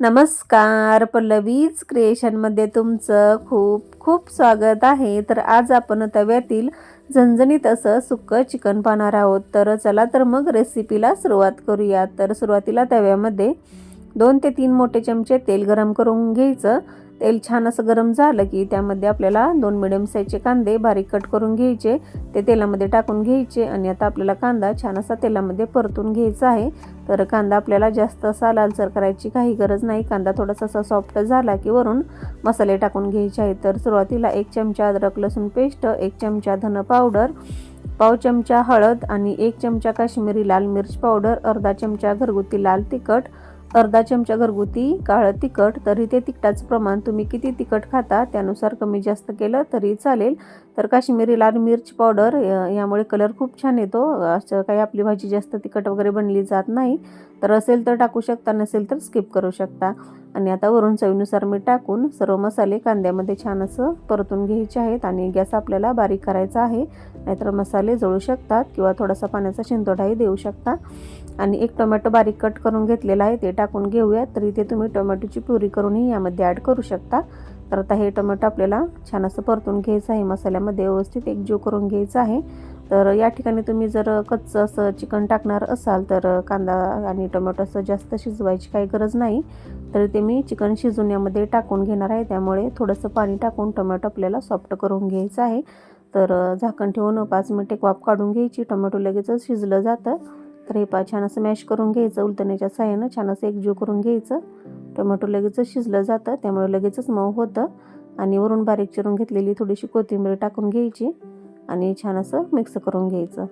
नमस्कार पल्लवीज क्रिएशनमध्ये तुमचं खूप खूप स्वागत आहे. तर आज आपण तव्यातील झणझणीत असं सुक्कं चिकन पाहणार आहोत. तर चला तर मग रेसिपीला सुरुवात करूया. तर सुरुवातीला तव्यामध्ये दोन ते तीन मोठे चमचे तेल गरम करून घ्यायचं. तेल छान असं गरम झालं की त्यामध्ये आपल्याला दोन मिडियम साईजचे कांदे बारीक कट करून घ्यायचे. ते तेलामध्ये टाकून घ्यायचे आणि आता आपल्याला कांदा छान असा तेलामध्ये परतून घ्यायचा आहे. तर कांदा आपल्याला जास्त असा लालसर करायची काही गरज नाही. कांदा थोडासा असा सॉफ्ट झाला की वरून मसाले टाकून घ्यायचे आहेत. तर सुरुवातीला एक चमचा अद्रक लसूण पेस्ट एक चमचा धन पावडर पाव चमचा हळद आणि एक चमचा काश्मीरी लाल मिर्च पावडर अर्धा चमचा घरगुती लाल तिखट अर्धा चमचा घरगुती काळं तिखट तरी ते तिखटाचं प्रमाण तुम्ही किती तिखट खाता त्यानुसार कमी जास्त केलं तरी चालेल. तर काश्मीरी लाल मिरची पावडर यामुळे कलर खूप छान येतो. असं काही आपली भाजी जास्त तिखट वगैरे बनली जात नाही. तर असेल तर टाकू शकता नसेल तर स्किप करू शकता. आणि आता वरून चवीनुसार मीठ टाकून सर्व मसाले कांद्यामध्ये छान असं परतून घ्यायचे आहेत आणि गॅस आपल्याला बारीक करायचा आहे. नाहीतर मसाले जळू शकतात किंवा थोडासा पाण्याचा शिंतोडाही देऊ शकता. आणि एक टोमॅटो बारीक कट करून घेतलेला आहे ते टाकून घेऊयात तर इथे तुम्ही टोमॅटोची प्युरी करूनही यामध्ये ॲड करू शकता. तर आता हे टोमॅटो आपल्याला छान असं परतून घ्यायचं आहे. मसाल्यामध्ये व्यवस्थित एकजीव करून घ्यायचं आहे. तर या ठिकाणी तुम्ही जर कच्चं असं चिकन टाकणार असाल तर कांदा आणि टोमॅटो असं जास्त शिजवायची काही गरज नाही. तर ते मी चिकन शिजून यामध्ये टाकून घेणार आहे. त्यामुळे थोडंसं पाणी टाकून टोमॅटो आपल्याला सॉफ्ट करून घ्यायचं आहे. तर झाकण ठेवून पाच मिनटे वाफ काढून घ्यायची. टोमॅटो लगेचच शिजलं जातं. तर हे पा छान असं मॅश करून घ्यायचं उलटण्याच्या साह्यानं छान असं एकजीव करून घ्यायचं. टोमॅटो लगेचच शिजलं जातं त्यामुळे लगेचच मऊ होतं. आणि वरून बारीक चिरून घेतलेली थोडीशी कोथिंबीर टाकून घ्यायची आणि छान असं मिक्स करून घ्यायचं.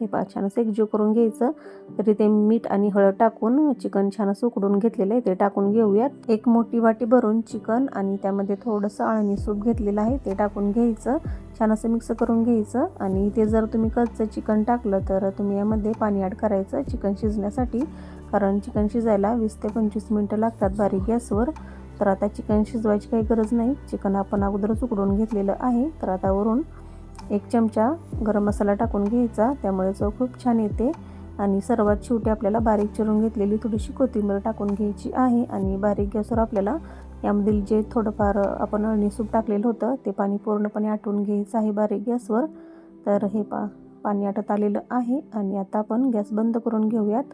हे पहा छान असं एकजीव करून घ्यायचं. तरी ते मीठ आणि हळद टाकून चिकन छान असं उकडून घेतलेलं आहे. ते टाकून घेऊयात. एक मोठी वाटी भरून चिकन आणि त्यामध्ये थोडंसं अळणी सूप घेतलेलं आहे. ते टाकून घ्यायचं. छान असं मिक्स करून घ्यायचं. आणि ते जर तुम्ही कच्चं चिकन टाकलं तर तुम्ही यामध्ये पाणी ॲड करायचं चिकन शिजण्यासाठी. कारण चिकन शिजायला वीस ते पंचवीस मिनटं लागतात बारीक गॅसवर. तर आता चिकन शिजवायची काही गरज नाही. चिकन आपण अगोदरच उकडून घेतलेलं आहे. तर आता वरून एक चमचा गरम मसाला टाकून घ्यायचा त्यामुळे चव खूप छान येते. आणि सर्वात शेवटी आपल्याला बारीक चिरून घेतलेली थोडीशी कोथिंबीर टाकून घ्यायची आहे आणि बारीक गॅसवर आपल्याला यामधील जे थोडंफार आपण अळणी सूप टाकलेलं होतं ते पाणी पूर्णपणे आटवून घ्यायचं आहे बारीक गॅसवर. तर हे पा पाणी आटत आलेलं आहे आणि आता आपण गॅस बंद करून घेऊयात.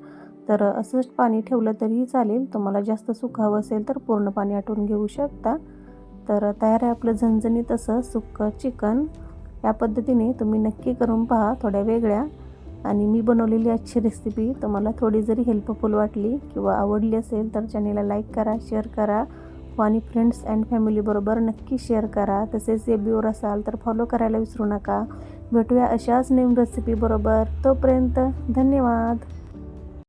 तर असंच पाणी ठेवलं तरीही चालेल. तुम्हाला जास्त सुकावं असेल तर पूर्ण पाणी आटवून घेऊ शकता. तर तयार आहे आपलं झणझणीत असं सुक्कं चिकन. या पद्धतीने तुम्ही नक्की करून पहा थोड्या वेगळ्या. आणि मी बनवलेली आजची रेसिपी तुम्हाला थोडी जरी हेल्पफुल वाटली किंवा आवडली असेल तर चॅनेलला लाईक करा शेअर करा आणि फ्रेंड्स अँड फॅमिलीबरोबर नक्की शेअर करा. तसेच ए असाल तर फॉलो करायला विसरू नका. भेटूया अशाच नेम रेसिपीबरोबर तोपर्यंत धन्यवाद.